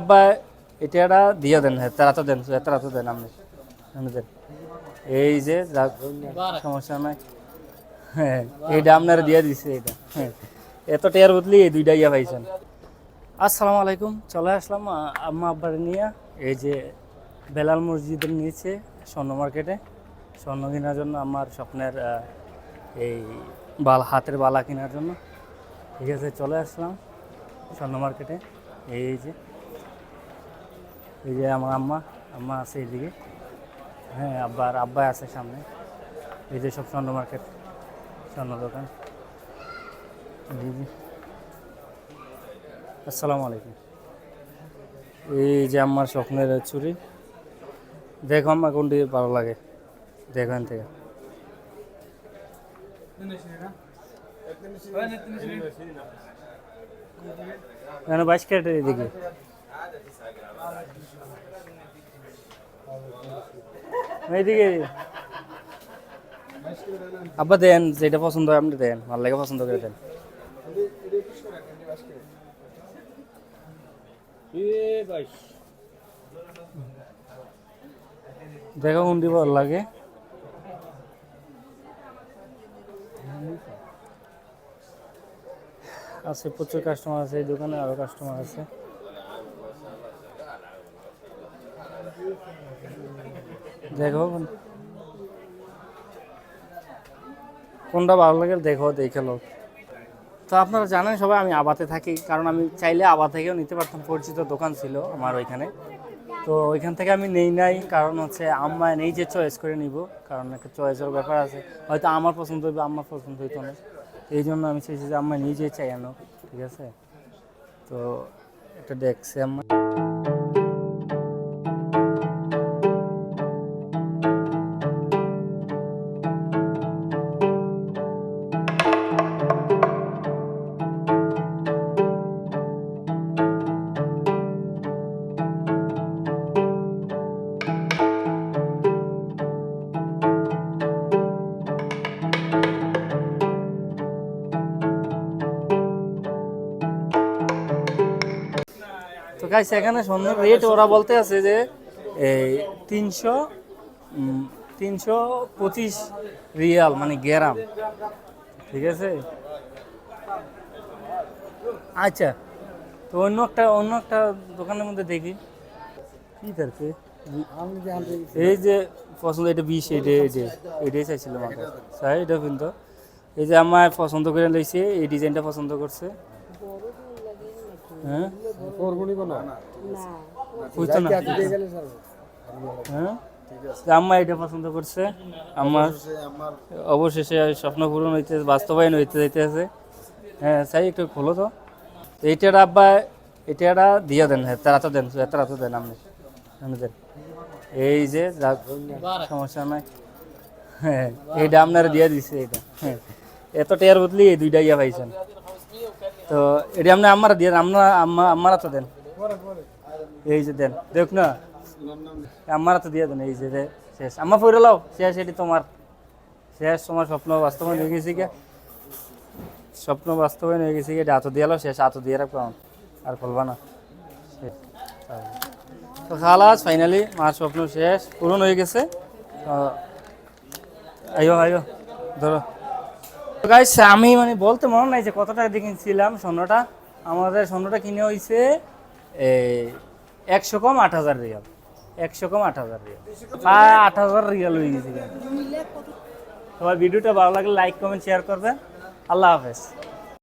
আব্বা, এটা একটা দিয়ে দেন হ্যাঁ তারা দেন তারা তো দেন, আপনি এই যে সমস্যা নাই। হ্যাঁ এইটা আপনার দিয়ে দিছে এটা হ্যাঁ। এত টেয়ার বদলি এই দুইটা ইয়া পাইছেন। আসসালামু আলাইকুম, চলে আসলাম আম্মা আব্বার নিয়ে। এই যে, বেলাল মসজিদের নিচে, স্বর্ণ মার্কেটে স্বর্ণ কেনার জন্য আমার স্বপ্নের এই বাল, হাতের বালা কেনার জন্য। ঠিক আছে, চলে আসলাম, স্বর্ণ মার্কেটে এই যে এই যে আমার আম্মা আম্মা আছে এইদিকে। হ্যাঁ আব্বার আব্বা আছে সামনে। এই যে সব স্বর্ণ মার্কেট, স্বর্ণ দোকান। এই যে। আসসালামু আলাইকুম। এই যে আমার স্বপ্নের চুরি। দেখো আমার কোনটি ভালো লাগে। দেখো এখান থেকে। কেন বাইশ ক্যারেটের এদিকে আব্বা দেন, যেটা পছন্দ হয় আপনি দেন, ভালো লাগে পছন্দ করে দেন। দেখা কোনটি ভালো লাগে। আছে প্রচুর কাস্টমার আছে এই দোকানে, আরও কাস্টমার আছে। দেখো। কোনটা ভালো লাগে দেখো, দেখে লোক তো আপনারা জানেন সবাই, আমি আবাতে থাকি, কারণ আমি চাইলে আবা থেকেও নিতে পারতাম। পরিচিত দোকান ছিল আমার ওইখানে। তো ওইখান থেকে আমি নেই নাই, কারণ হচ্ছে আম্মা নেই যে চয়েস করে নিব, কারণ একটা চয়েসের ব্যাপার আছে। হয়তো আমার পছন্দ হইবে আমার পছন্দ হইতো না। এই জন্য আমি চাইছি যে আম্মা নিজে চাই আনো, ঠিক আছে? তো এটা দেখছে আম্মা। তো গাইস এখানে স্বর্ণের রেট ওরা বলতে আছে যে, এই তিনশো তিনশো পঁচিশ রিয়াল মানে গ্রাম। ঠিক আছে? আচ্ছা তো অন্য একটা অন্য একটা দোকানের মধ্যে দেখি। কি তারপরে এই যে পছন্দ, এটা বিশ, এটা এটা, এটাই চাইছিলাম আমার স্যার এটা কিন্তু। এই যে আমার পছন্দ করে লইছে এই ডিজাইনটা পছন্দ করছে। হ্যাঁ? হ্যাঁ? আম্মা এটা পছন্দ করছে আমার অবশেষে স্বপ্ন পূরণ হইতে, বাস্তবায়ন হইতে যাইতেছে। হ্যাঁ চাই একটু খোলো তো। এইটার আব্বা এটা দিয়ে দেন হ্যাঁ তারা দেন তারা তো দেন আপনি এই যে সমস্যা নাই। হ্যাঁ এইটা আপনারা দিয়ে দিছে এটা হ্যাঁ এত টেয়ার বদলি এই দুইটা ইয়া পাইছেন। তো এটা আপনি আমার দিয়ে, আমরা আমারা তো দেন। এই যে দেন, দেখ না। আমারা তো দিয়ে দেন, এই যে, শেষ। আমার পড়ে লাও, শেষ, এটি তোমার। শেষ, তোমার স্বপ্ন বাস্তবায়ন হয়ে গেছে কে স্বপ্ন বাস্তবায়ন হয়ে গেছে এটা হাতও দিয়ে শেষ, হাতও দিয়ে রাখব। আর খুলবা না। তো খালাস ফাইনালি মার স্বপ্ন শেষ, পূরণ হয়ে গেছে। আইও আইও, ধরো। গাইস আমি মানে বলতে মনে নাই যে কত টাকা দিয়ে কিনছিলাম স্বর্ণটা, আমাদের স্বর্ণটা কিনে হয়েছে একশো কম আট হাজার রিয়াল। একশো কম আট হাজার রিয়াল। প্রায় আট হাজার রিয়াল হয়ে গেছে সবাই ভিডিওটা ভালো লাগলে লাইক কমেন্ট শেয়ার করবেন। আল্লাহ হাফেজ।